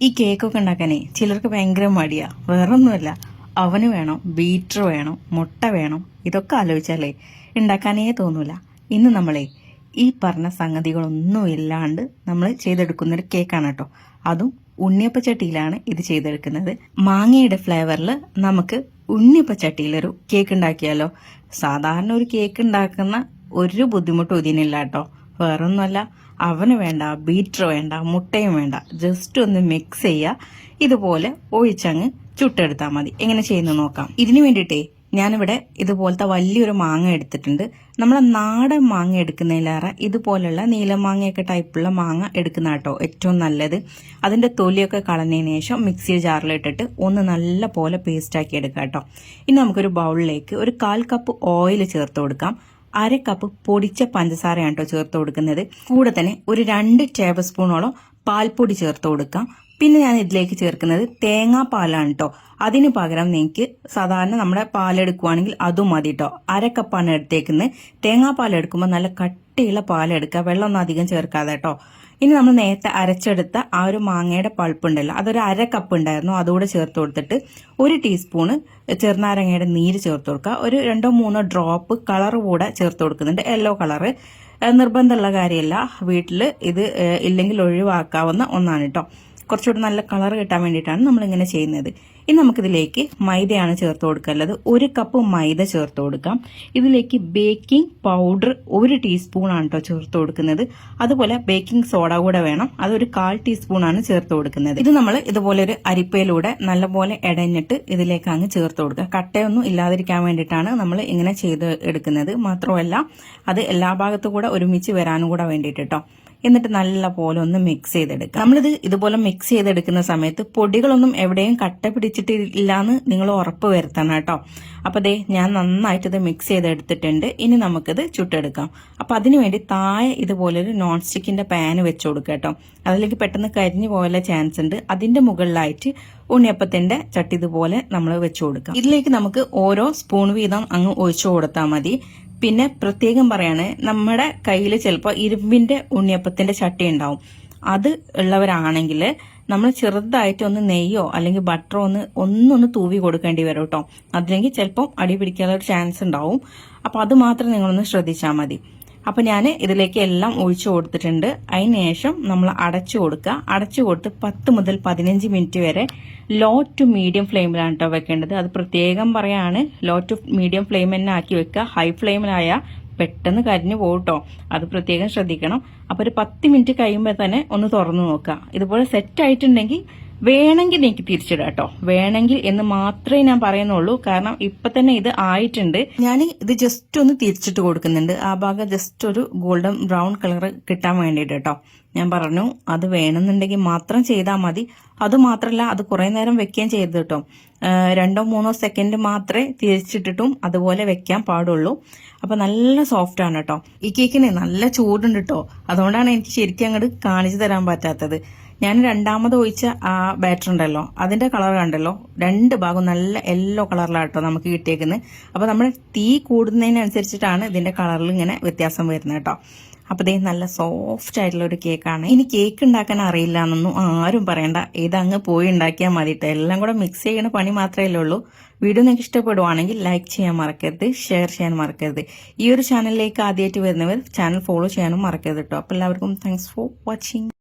ഈ കേക്കൊക്കെ ഉണ്ടാക്കാനേ ചിലർക്ക് ഭയങ്കര മടിയാ. വേറൊന്നുമല്ല. അവന് വേണം ബീറ്റർ വേണം മുട്ട വേണം ഇതൊക്കെ ആലോചിച്ചാലേ ഉണ്ടാക്കാനേ തോന്നൂല. ഇന്ന് നമ്മളെ ഈ പറഞ്ഞ സംഗതികളൊന്നും ഇല്ലാണ്ട് നമ്മൾ ചെയ്തെടുക്കുന്ന ഒരു കേക്കാണ് കേട്ടോ. അതും ഉണ്ണിയപ്പച്ചട്ടിയിലാണ് ഇത് ചെയ്തെടുക്കുന്നത്. മാങ്ങയുടെ ഫ്ലേവറിൽ നമുക്ക് ഉണ്ണിയപ്പച്ചട്ടിയിലൊരു കേക്ക് ഉണ്ടാക്കിയാലോ? സാധാരണ ഒരു കേക്ക് ഉണ്ടാക്കുന്ന ഒരു ബുദ്ധിമുട്ടും ഇതിനില്ല കേട്ടോ. വേറൊന്നുമല്ല. അവന് വേണ്ട ബീറ്റർ വേണ്ട മുട്ടയും വേണ്ട. ജസ്റ്റ് ഒന്ന് മിക്സ് ചെയ്യുക. ഇതുപോലെ ഒഴിച്ചങ്ങ് ചുട്ടെടുത്താൽ മതി. എങ്ങനെ ചെയ്യുന്നു നോക്കാം. ഇതിനു വേണ്ടിയിട്ടേ ഞാനിവിടെ ഇതുപോലത്തെ വലിയൊരു മാങ്ങ എടുത്തിട്ടുണ്ട്. നമ്മളെ നാടൻ മാങ്ങ എടുക്കുന്നതിലേറെ ഇതുപോലുള്ള നീലമാങ്ങയൊക്കെ ടൈപ്പുള്ള മാങ്ങ എടുക്കുന്ന കേട്ടോ ഏറ്റവും നല്ലത്. അതിന്റെ തൊലിയൊക്കെ കളഞ്ഞതിന് ശേഷം മിക്സി ജാറിലിട്ടിട്ട് ഒന്ന് നല്ല പോലെ പേസ്റ്റാക്കി എടുക്കാം കേട്ടോ. ഇനി നമുക്കൊരു ബൗളിലേക്ക് ഒരു കാൽ കപ്പ് ഓയിൽ ചേർത്ത് കൊടുക്കാം. അര കപ്പ് പൊടിച്ച പഞ്ചസാര കേട്ടോ ചേർത്ത് കൊടുക്കുന്നത്. കൂടെ തന്നെ ഒരു രണ്ട് ടേബിൾ സ്പൂണോളം പാൽപ്പൊടി ചേർത്ത് കൊടുക്കാം. പിന്നെ ഞാൻ ഇതിലേക്ക് ചേർക്കുന്നത് തേങ്ങാപ്പാലാണ് കേട്ടോ അതിന് പകരം നിങ്ങൾക്ക് സാധാരണ നമ്മുടെ പാലെടുക്കുവാണെങ്കിൽ അതും മതി കേട്ടോ അര കപ്പാണ് എടുത്തേക്കുന്നത്. തേങ്ങാപ്പാൽ എടുക്കുമ്പോൾ നല്ല കട്ടിയുള്ള പാലെടുക്കുക. വെള്ളമൊന്നും അധികം ചേർക്കാതെ കേട്ടോ. ഇനി നമ്മൾ നേരത്തെ അരച്ചെടുത്ത ആ ഒരു മാങ്ങയുടെ പൾപ്പ് ഉണ്ടല്ലോ അതൊരു അര കപ്പ് ഉണ്ടായിരുന്നു അതുകൂടെ ചേർത്ത് കൊടുത്തിട്ട് ഒരു ടീസ്പൂണ് ചെറുനാരങ്ങയുടെ നീര് ചേർത്ത് കൊടുക്കുക. ഒരു രണ്ടോ മൂന്നോ ഡ്രോപ്പ് കളർ കൂടെ ചേർത്ത് കൊടുക്കുന്നുണ്ട്. യെല്ലോ കളറ് നിർബന്ധമുള്ള കാര്യമല്ല. വീട്ടിൽ ഇത് ഇല്ലെങ്കിൽ ഒഴിവാക്കാവുന്ന ഒന്നാണ് കേട്ടോ കുറച്ചുകൂടി നല്ല കളർ കിട്ടാൻ വേണ്ടിയിട്ടാണ് നമ്മളിങ്ങനെ ചെയ്യുന്നത്. ഇനി നമുക്കിതിലേക്ക് മൈദയാണ് ചേർത്ത് കൊടുക്കേണ്ടത് ഒരു കപ്പ് മൈദ ചേർത്ത് കൊടുക്കാം. ഇതിലേക്ക് ബേക്കിംഗ് പൗഡർ ഒരു ടീസ്പൂൺ ആണ് കേട്ടോ ചേർത്ത് കൊടുക്കുന്നത്. അതുപോലെ ബേക്കിംഗ് സോഡ കൂടെ വേണം. അതൊരു കാൽ ടീസ്പൂൺ ആണ് ചേർത്ത് കൊടുക്കുന്നത്. ഇത് നമ്മൾ ഇതുപോലെ ഒരു അരിപ്പയിലൂടെ നല്ലപോലെ ഇടഞ്ഞിട്ട് ഇതിലേക്ക് അങ്ങ് ചേർത്ത് കൊടുക്കുക. കട്ടയൊന്നും ഇല്ലാതിരിക്കാൻ വേണ്ടിയിട്ടാണ് നമ്മൾ ഇങ്ങനെ ചെയ്ത് എടുക്കുന്നത്. മാത്രമല്ല അത് എല്ലാ ഭാഗത്തും കൂടെ ഒരുമിച്ച് വരാനും കൂടെ വേണ്ടിയിട്ട് കേട്ടോ എന്നിട്ട് നല്ല പോലെ ഒന്ന് മിക്സ് ചെയ്തെടുക്കാം നമ്മളിത് ഇതുപോലെ മിക്സ് ചെയ്തെടുക്കുന്ന സമയത്ത് പൊടികളൊന്നും എവിടെയും കട്ട പിടിച്ചിട്ടില്ല എന്ന് നിങ്ങൾ ഉറപ്പ് വരുത്തണം കേട്ടോ. അപ്പൊ ദേ ഞാൻ നന്നായിട്ട് ഇത് മിക്സ് ചെയ്തെടുത്തിട്ടുണ്ട്. ഇനി നമുക്കിത് ചുട്ടെടുക്കാം. അപ്പൊ അതിനുവേണ്ടി താഴെ ഇതുപോലെ ഒരു നോൺ സ്റ്റിക്കിന്റെ പാന് വെച്ച് കൊടുക്കുക കേട്ടോ. അതിലേക്ക് പെട്ടെന്ന് കരിഞ്ഞു പോകാനുള്ള ചാൻസ് ഉണ്ട്. അതിന്റെ മുകളിലായിട്ട് ഉണ്ണിയപ്പത്തിന്റെ ചട്ടി ഇതുപോലെ നമ്മൾ വെച്ചു കൊടുക്കാം. ഇതിലേക്ക് നമുക്ക് ഓരോ സ്പൂൺ വീതം അങ്ങ് ഒഴിച്ചു കൊടുത്താൽ മതി. പിന്നെ പ്രത്യേകം പറയാണ് നമ്മുടെ കയ്യിൽ ചിലപ്പോൾ ഇരുമ്പിന്റെ ഉണ്ണിയപ്പത്തിന്റെ ചട്ടി ഉണ്ടാവും. അത് ഉള്ളവരാണെങ്കിൽ നമ്മൾ ചെറുതായിട്ട് ഒന്ന് നെയ്യോ അല്ലെങ്കിൽ ബട്ടറോ ഒന്ന് ഒന്നൊന്ന് തൂവി കൊടുക്കേണ്ടി വരും കേട്ടോ. അതില്ലെങ്കിൽ ചിലപ്പം അടി പിടിക്കാനുള്ള ഒരു ചാൻസ് ഉണ്ടാവും. അപ്പോൾ അത് മാത്രം നിങ്ങളൊന്ന് ശ്രദ്ധിച്ചാൽ മതി. അപ്പൊ ഞാൻ ഇതിലേക്ക് എല്ലാം ഒഴിച്ചു കൊടുത്തിട്ടുണ്ട്. അതിന് ശേഷം നമ്മൾ അടച്ചു കൊടുക്കുക. അടച്ചു കൊടുത്ത് പത്ത് മുതൽ പതിനഞ്ച് മിനിറ്റ് വരെ ലോ ടു മീഡിയം ഫ്ലെയിമിലാണ് കേട്ടോ വെക്കേണ്ടത്. അത് പ്രത്യേകം പറയാണ് ലോ ടു മീഡിയം ഫ്ലെയിം തന്നെ ആക്കി വെക്കുക. ഹൈ ഫ്ലെയിമിലായ പെട്ടെന്ന് കരിഞ്ഞു പോകട്ടോ അത് പ്രത്യേകം ശ്രദ്ധിക്കണം. അപ്പോൾ ഒരു പത്ത് മിനിറ്റ് കഴിയുമ്പോൾ തന്നെ ഒന്ന് തുറന്നു നോക്കുക. ഇതുപോലെ സെറ്റ് ആയിട്ടുണ്ടെങ്കിൽ വേണമെങ്കിൽ എനിക്ക് തിരിച്ചിടാം കേട്ടോ വേണമെങ്കിൽ എന്ന് മാത്രമേ ഞാൻ പറയുന്നുള്ളൂ. കാരണം ഇപ്പൊ തന്നെ ഇത് ആയിട്ടുണ്ട്. ഞാൻ ഇത് ജസ്റ്റ് ഒന്ന് തിരിച്ചിട്ട് കൊടുക്കുന്നുണ്ട്. ആ ഭാഗം ജസ്റ്റ് ഒരു ഗോൾഡൻ ബ്രൗൺ കളർ കിട്ടാൻ വേണ്ടിയിട്ട് കേട്ടോ ഞാൻ പറഞ്ഞു അത് വേണമെന്നുണ്ടെങ്കിൽ മാത്രം ചെയ്താൽ മതി. അത് മാത്രമല്ല അത് കുറേ നേരം വെക്കുകയും ചെയ്ത് കേട്ടോ രണ്ടോ മൂന്നോ സെക്കൻഡ് മാത്രമേ തിരിച്ചിട്ടിട്ടും അതുപോലെ വെക്കാൻ പാടുള്ളൂ. അപ്പൊ നല്ല സോഫ്റ്റ് ആണ് കേട്ടോ ഈ കേക്കിന് നല്ല ചൂടുണ്ട് കേട്ടോ അതുകൊണ്ടാണ് എനിക്ക് ശരിക്കും അങ്ങോട്ട് കാണിച്ചു തരാൻ പറ്റാത്തത്. ഞാൻ രണ്ടാമത് ഒഴിച്ച ആ ബാറ്റർ ഉണ്ടല്ലോ അതിന്റെ കളർ കണ്ടല്ലോ. രണ്ട് ഭാഗം നല്ല യെല്ലോ കളറിലാട്ടോ നമുക്ക് കിട്ടിയേക്കുന്നത് അപ്പോൾ നമ്മൾ തീ കൂടുന്നതിനനുസരിച്ചിട്ടാണ് ഇതിന്റെ കളറിൽ ഇങ്ങനെ വ്യത്യാസം വരുന്നത് കേട്ടോ അപ്പോൾ ഇതേ നല്ല സോഫ്റ്റ് ആയിട്ടുള്ള ഒരു കേക്കാണ് ഇനി കേക്ക് ഉണ്ടാക്കാൻ അറിയില്ല എന്നൊന്നും ആരും പറയണ്ട. ഇതങ്ങ് പോയി ഉണ്ടാക്കിയാൽ മതിട്ടോ എല്ലാം കൂടെ മിക്സ് ചെയ്യുന്ന പണി മാത്രമേ ഉള്ളൂ വീഡിയോ നിങ്ങൾക്ക് ഇഷ്ടപ്പെടുവാണെങ്കിൽ ലൈക്ക് ചെയ്യാൻ മറക്കരുത് ഷെയർ ചെയ്യാൻ മറക്കരുത്. ഈ ഒരു ചാനലിലേക്ക് ആദ്യമായിട്ട് വരുന്നവർ ചാനൽ ഫോളോ ചെയ്യാനും മറക്കരുത് കേട്ടോ അപ്പോൾ എല്ലാവർക്കും താങ്ക്സ് ഫോർ വാച്ചിങ്